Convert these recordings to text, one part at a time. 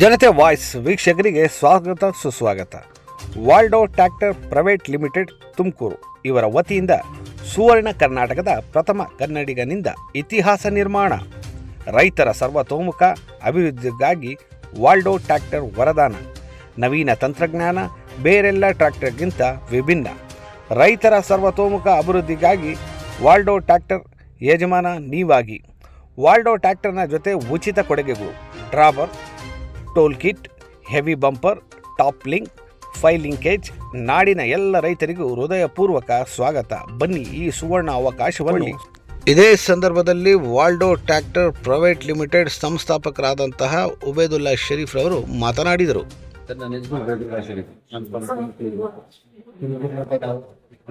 ಜನತೆ ವಾಯ್ಸ್ ವೀಕ್ಷಕರಿಗೆ ಸ್ವಾಗತ, ಸುಸ್ವಾಗತ. Valdo tractor private limited, Tumakuru. ಇವರ ವತಿಯಿಂದ ಸುವರ್ಣ ಕರ್ನಾಟಕದ ಪ್ರಥಮ ಕನ್ನಡಿಗನಿಂದ ಇತಿಹಾಸ ನಿರ್ಮಾಣ. ರೈತರ ಸರ್ವತೋಮುಖ ಅಭಿವೃದ್ಧಿಗಾಗಿ ವಾಲ್ಡೋ ಟ್ರ್ಯಾಕ್ಟರ್ ವರದಾನ. ನವೀನ ತಂತ್ರಜ್ಞಾನ ಬೇರೆಲ್ಲ ಟ್ರ್ಯಾಕ್ಟರ್ಗಿಂತ ವಿಭಿನ್ನ. ರೈತರ ಸರ್ವತೋಮುಖ ಅಭಿವೃದ್ಧಿಗಾಗಿ ವಾಲ್ಡೋ ಟ್ರ್ಯಾಕ್ಟರ್ ಯಜಮಾನ ನೀವಾಗಿ. ವಾಲ್ಡೋ ಟ್ರ್ಯಾಕ್ಟರ್ನ ಜೊತೆ ಉಚಿತ ಕೊಡುಗೆಗಳು drawbar tool kit heavy bumper top link five linkage ನಾಡಿನ ಎಲ್ಲ ರೈತರಿಗೂ ಹೃದಯಪೂರ್ವಕ ಸ್ವಾಗತ. ಬನ್ನಿ ಈ ಸುವರ್ಣ ಅವಕಾಶವನ್ನು ಇದೇ ಸಂದರ್ಭದಲ್ಲಿ ವಾಲ್ಡೋ ಟ್ರ್ಯಾಕ್ಟರ್ ಪ್ರೈವೇಟ್ ಲಿಮಿಟೆಡ್ ಸಂಸ್ಥಾಪಕರಾದಂತಹ ಉಬೇದುಲ್ಲಾ ಶರೀಫ್ ರವರು ಮಾತನಾಡಿದರು. ನನ್ನ ಹೆಸರು ವೇದಿಕಾ ಶರೀಫ್. ನನ್ನ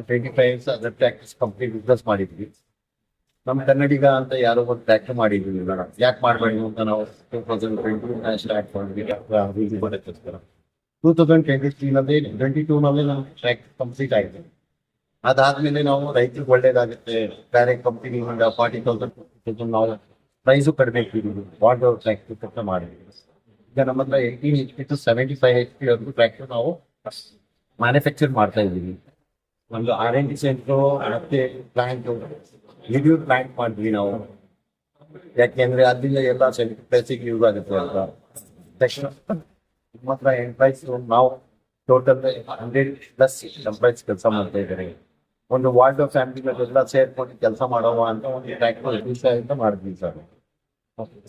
twenty five other tractors company business ಮಾಡಿದ್ವಿ. ನಮ್ಮ ಕನ್ನಡಿಗ ಅಂತ ಯಾರೋ ಒಂದು ವ್ಯಾಖ್ಯೆ ಮಾಡಿದ್ವಿ ಬೇಡ ಯಾಕೆ ಮಾಡಬೇಡಿ ಅಂತ ನಾವು ಟೂ ತೌಸಂಡ್ ಟ್ವೆಂಟಿ ಸ್ಟಾರ್ಟ್ ಮಾಡಿದ್ವಿ. ಟೂ ತೌಸಂಡ್ ಟ್ವೆಂಟಿ ತ್ರೀನಲ್ಲಿ ಟ್ವೆಂಟಿ ಟೂನಲ್ಲಿ ನಾವು ಟ್ರ್ಯಾಕ್ ಕಂಪ್ಲೀಟ್ ಆಗಿದೆ ಅದಾದ್ಮೇಲೆ ನಾವು ರೈತರಿಗೆ ಒಳ್ಳೇದಾಗುತ್ತೆ. ಬೇರೆ ಕಂಪ್ನಿಗಳಿಂದ ಫಾರ್ಟಿ ತೌಸಂಡ್ ನಾವು ಪ್ರೈಸು ಕಡಿಮೆ ಇಟ್ಟಿದ್ದೀವಿ ವಾಟರ್ ಟ್ರ್ಯಾಕ್ಟರ್ ಮಾಡಿದ್ವಿ. ಈಗ ನಮ್ಮ ಹತ್ರ eighteen H P to seventy five H P ವರೆಗೂ ಟ್ರ್ಯಾಕ್ಟರ್ ನಾವು ಮ್ಯಾನುಫ್ಯಾಕ್ಚರ್ ಮಾಡ್ತಾ ಇದ್ದೀವಿ. ಒಂದು ಆರ್ ಎನ್ ಡಿ ಸೆಂಟ್ರು ಮತ್ತೆ ಪ್ಲಾಂಟ್ ರಿವ್ಯೂ ಪ್ಲಾಂಟ್ ಮಾಡಿದ್ವಿ ನಾವು. ಯಾಕೆಂದ್ರೆ ಅಲ್ಲಿಂದ ಎಲ್ಲ ಪ್ಲೇಸಿಗೆ ಯೂಸ್ ಆಗುತ್ತೆ ಅಂತ. ತಕ್ಷಣ ನಮ್ಮ ಹತ್ರ ಎಂಪ್ಲಾಯ್ಸ್ ನಾವು ಟೋಟಲ್ ಹಂಡ್ರೆಡ್ ಪ್ಲಸ್ ಎಂಪ್ಲಾಯ್ಸ್ ಕೆಲಸ ಮಾಡ್ತಾ ಇದ್ದಾರೆ ಒಂದು ವಾರ್ಡ್ ಫ್ಯಾಮಿಲಿ ಎಲ್ಲ ಸೇರ್ಕೊಂಡು ಕೆಲಸ ಮಾಡೋವ ಅಂತ ಒಂದು ಟ್ರ್ಯಾಕ್ಟರ್ ಅಂತ ಮಾಡಿದ್ವಿ ಸರ್.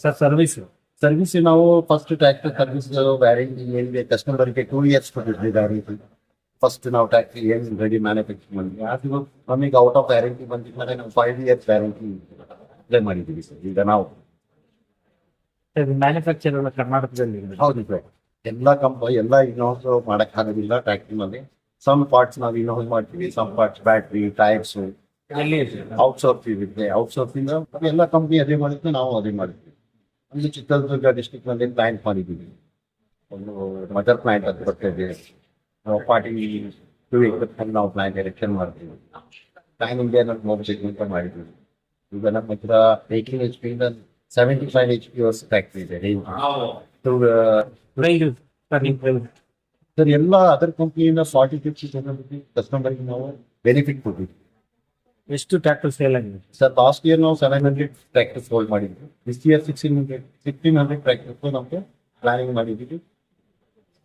ಸರ್ ಸರ್ವಿಸ್ ಸರ್ವಿಸ್ ನಾವು ಫಸ್ಟ್ ಟ್ರ್ಯಾಕ್ಟರ್ ಸರ್ವಿಸ್ ವ್ಯಾರಂಟಿ ಏನಿದೆ ಕಸ್ಟಮರ್ಗೆ ಟೂ ಇಯರ್ಸ್ ಕೊಟ್ಟಿದ್ವಿ ವ್ಯಾರಂಟಿ ಫಸ್ಟ್ ನಾವು ಟ್ಯಾಕ್ಟ್ರಿ ಏನು ರೆಡಿ ಮ್ಯಾನುಫ್ಯಾಕ್ಚರ್ ಮಾಡಿದ್ವಿ ಅದು ನಮಗೆ ಔಟ್ ಆಫ್ ವ್ಯಾರಂಟಿ ಬಂದಿದ್ಮೇಲೆ ನಾವು ಫೈವ್ ಇಯರ್ಸ್ ವ್ಯಾರಂಟಿ ಅಪ್ಲೈ ಮಾಡಿದ್ದೀವಿ ಸರ್ ಈಗ ನಾವು ಮ್ಯಾನುಫ್ಯಾಕ್ಚರ್ ಎಲ್ಲ ಕರ್ನಾಟಕದಲ್ಲಿ. ಹೌದು ಸರ್ ಎಲ್ಲ ಕಂಪ ಎಲ್ಲ ಇನ್ಹೌಸ್ ಆಗೋದಿಲ್ಲ ಟ್ರ್ಯಾಕ್ಟರ್ನಲ್ಲಿ. ಸಮ್ ಪಾರ್ಟ್ಸ್ ನಾವು ಇನ್ಹೌಸ್ ಮಾಡ್ತೀವಿ some parts battery tyres? Outsource ಇರುತ್ತೆ ಔಟ್ಸೋರ್ಸ್ ಇಂದ. ಎಲ್ಲ ಕಂಪ್ನಿ ಅದೇ ಮಾಡಿದ್ರೆ ನಾವು ಅದೇ ಮಾಡಿದ್ವಿ ಒಂದು ಚಿತ್ರದುರ್ಗ ಡಿಸ್ಟಿಕ್ನಲ್ಲಿ ಪ್ಲಾಂಟ್ ಮಾಡಿದ್ದೀವಿ. ಒಂದು ಮದರ್ ಪ್ಲಾಂಟ್ ಅಂತ ಬರ್ತದೆ ಫಾರ್ಟಿ ಟೂ ಏಕರ್ ನಾವು ಪ್ಲಾಂಟ್ ಎಲೆಕ್ಷನ್ ಮಾಡ್ತೀವಿ. ಪ್ಲಾನ್ ಇಂಡಿಯಾ ನಾವು ಹೋಗ್ಬೇಕು ಅಂತ ಮಾಡಿದ್ವಿ. ಈಗ ನಮ್ಮ ಹತ್ರ eighteen H P seventy five H P verse factory ಇದೆ. ಸರ್ ಎಲ್ಲ ಅದರ್ ಕಂಪ್ನಿಯಿಂದ ಫಾರ್ಟಿ ಫಿಫ್ಟಿ ಕಸ್ಟಮರ್ಗೆ ನಾವು ಬೆನಿಫಿಟ್ ಕೊಟ್ಟಿದ್ವಿ. ಎಷ್ಟು ಟ್ರ್ಯಾಕ್ಟರ್ ಸೇಲ್ ಆಗಿದೆ? ಸರ್ ಲಾಸ್ಟ್ ಇಯರ್ ನಾವು ಸೆವೆನ್ ಹಂಡ್ರೆಡ್ ಟ್ರ್ಯಾಕ್ಟರ್ಸ್ ಹೋಲ್ಡ್ ಮಾಡಿದ್ವಿ. This year sixteen hundred sixteen hundred tractors ನಮಗೆ ಪ್ಲಾನಿಂಗ್ ಮಾಡಿದ್ದೀವಿ.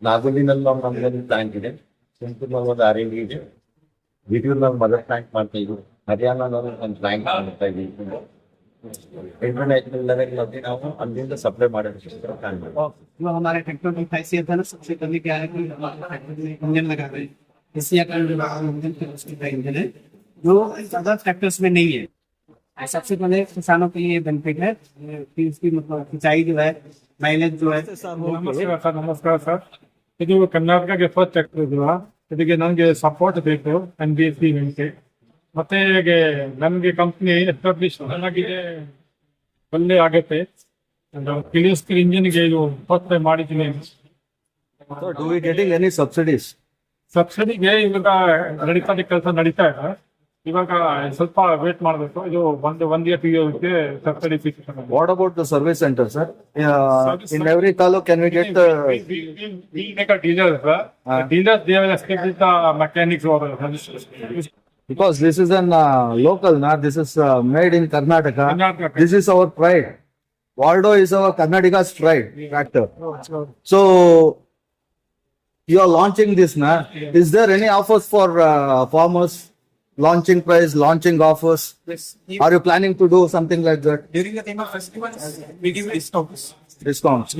ನಾಗೋಲಿನಲ್ಲಿ ನಾವು ನಮ್ಗೆ ಪ್ಲಾಂಟ್ ಇದೆ ತುಮಕೂರಿನಲ್ಲಿ ಒಂದು ಆರ್ ಎನ್ ಇದೆ ವಿಡಿಯೂನಲ್ಲಿ ಮದರ್ ಪ್ಲಾಂಟ್ ಮಾಡ್ತಾ ಇದ್ವಿ ಹರಿಯಾಣದಲ್ಲಿ ಒಂದು ಪ್ಲಾಂಟ್ ಮಾಡ್ತಾ ಇದ್ದೀವಿ ಇಂಟರ್ನ್ಯಾಷನಲ್ ಲೆವೆಲ್ ನಲ್ಲಿ ನಾವು ಅಲ್ಲಿಂದ ಸಪ್ಲೈ ಮಾಡೋದಕ್ಕೋಸ್ಕರ ಪ್ಲಾನ್ ಮಾಡಿದ್ವಿ जो हमारे ट्रैक्टर की खासियत है ना सबसे पहले क्या है कि हमारे ट्रैक्टर में इंजन लगा रहे हैं एशिया का जो इंजन है उसकी का इंजन है जो अदर ट्रैक्टर्स में नहीं है और सबसे पहले किसानों के लिए बेनिफिट है कि उसकी मतलब सिंचाई जो है माइलेज जो है ನಮಸ್ಕಾರ ಸರ್ ನಮಸ್ಕಾರ ಸರ್ ಇದು ಕರ್ನಾಟಕಕ್ಕೆ ಫಸ್ಟ್ ಇದು ಇದಕ್ಕೆ ನನಗೆ ಸಪೋರ್ಟ್ ಬೇಕು ಎನ್ ಬಿ ಎಸ್ ಸಿ ಮತ್ತೆ ಹೇಗೆ ನನಗೆ ಕಂಪ್ನಿ ಎಸ್ಟಾಬ್ಲಿಷ್ ಚೆನ್ನಾಗಿದೆ ಒಳ್ಳೆ ಆಗತ್ತೆ. ಕಿಲಿಯಸ್ಕರ್ ಇಂಜಿನ್ಗೆ ಇದು ಫಸ್ಟ್ ಟೈಮ್ ಮಾಡಿದ್ದೀನಿ. We getting any subsidies? ಸಬ್ಸಿಡಿಗೆ ಇವಾಗ ನಡೀತಾ ಕೆಲಸ ನಡೀತಾ ಇದೆ. ಇವಾಗ ಸ್ವಲ್ಪ ವೇಟ್ ಮಾಡಬೇಕು ಇದು ಒಂದು ಒಂದ್ ಇಯರ್ ಟು ಇಯರ್ಗೆ ಸಬ್ಸಿಡಿ ಸಿಗ್ತದೆ What about the service center, sir? Uh, Service in center- every taluk, can we get we, the, we, we, we make a dealer, sir. Ah. The dealers, they will expect the mechanics or the because this is an uh, local, na, this is uh, made in Karnataka. Karnataka. This is our pride. Waldo is our Karnataka's pride factor. So you are launching this, na? Is there any offers for uh, farmers? Launching price, launching offers? Yes. Are you planning to do something like that? during the time of festivals we give discounts Discounts?